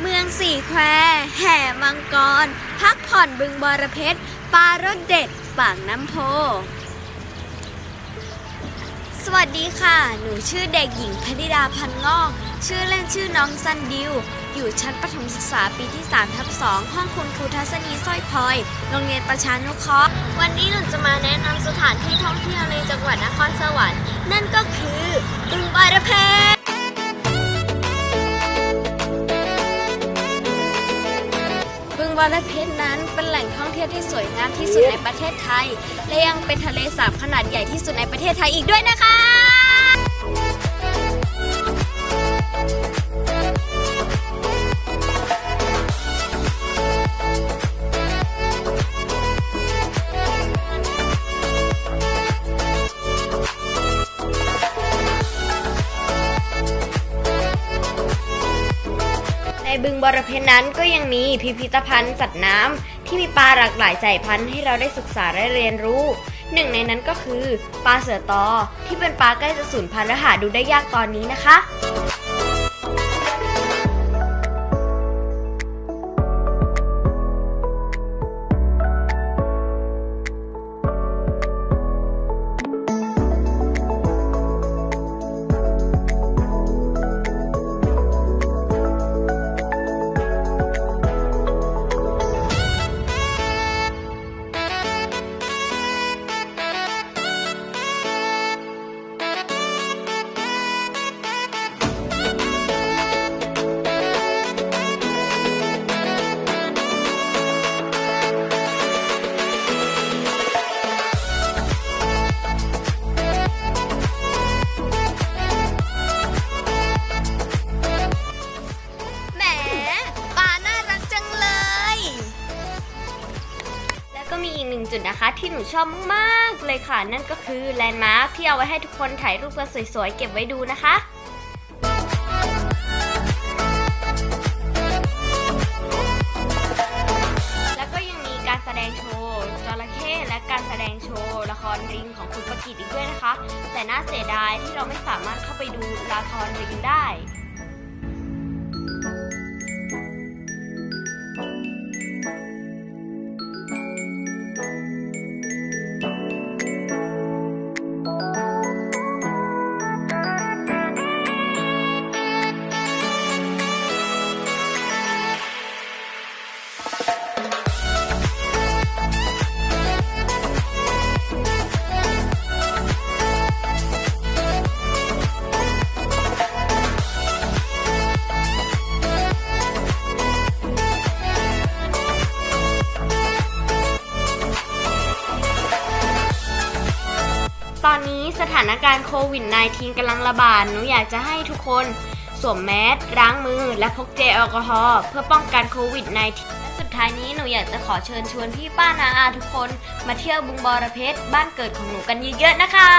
เมืองสี่แคว แห่มังกร พักผ่อนบึงบรเพชรปลารสเด็ด ปากน้ำโพ สวัสดีค่ะ หนูชื่อเด็กหญิงพนิดาพันงอก ชื่อเล่นชื่อน้องซันดิว อยู่ชั้นประถมศึกษาปีที่3ทับ2ห้องคุณครูทัศนีสร้อยพลอย โรงเรียนประชานุเคราะห์ วันนี้หนูจะมาแนะนำสถานที่ท่องเที่ยวในจังหวัดนครสวรรค์ นั่นก็คือ บึงบรเพชรนั้นเป็นแหล่งท่องเที่ยวที่สวยงามที่สุดในประเทศไทย และยังเป็นทะเลสาบขนาดใหญ่ที่สุดในประเทศไทยอีกด้วยนะคะ บึงบรเพนนั้นก็ยังมีพิพิธภัณฑ์สัตว์น้ำที่มีปลาหลากหลายสายพันธุ์ให้เราได้ศึกษาและเรียนรู้ หนึ่งในนั้นก็คือปลาเสือตอที่เป็นปลาใกล้จะสูญพันธุ์และหาดูได้ยากตอนนี้นะคะ จุดนะคะที่หนูชอบมากๆเลยค่ะ นั่นก็คือแลนด์มาร์คที่เอาไว้ให้ทุกคนถ่ายรูปกันสวยๆ เก็บไว้ดูนะคะแล้วก็ยังมีการแสดงโชว์จระเข้และการแสดงโชว์ละครริงของคุณประกิตอีกด้วยนะคะ แต่น่าเสียดายที่เราไม่สามารถเข้าไปดูละครริงได้ ตอนนี้สถานการณ์โควิด -19 กำลังระบาด หนูอยากจะให้ทุกคนสวมแมสล้างมือ และพกเจลแอลกอฮอล์เพื่อป้องกันโควิด -19 และสุดท้ายนี้หนูอยากจะขอเชิญชวนพี่ป้านาอาทุกคน มาเที่ยวบึงบอระเพ็ดบ้านเกิดของหนูกันเยอะๆนะคะ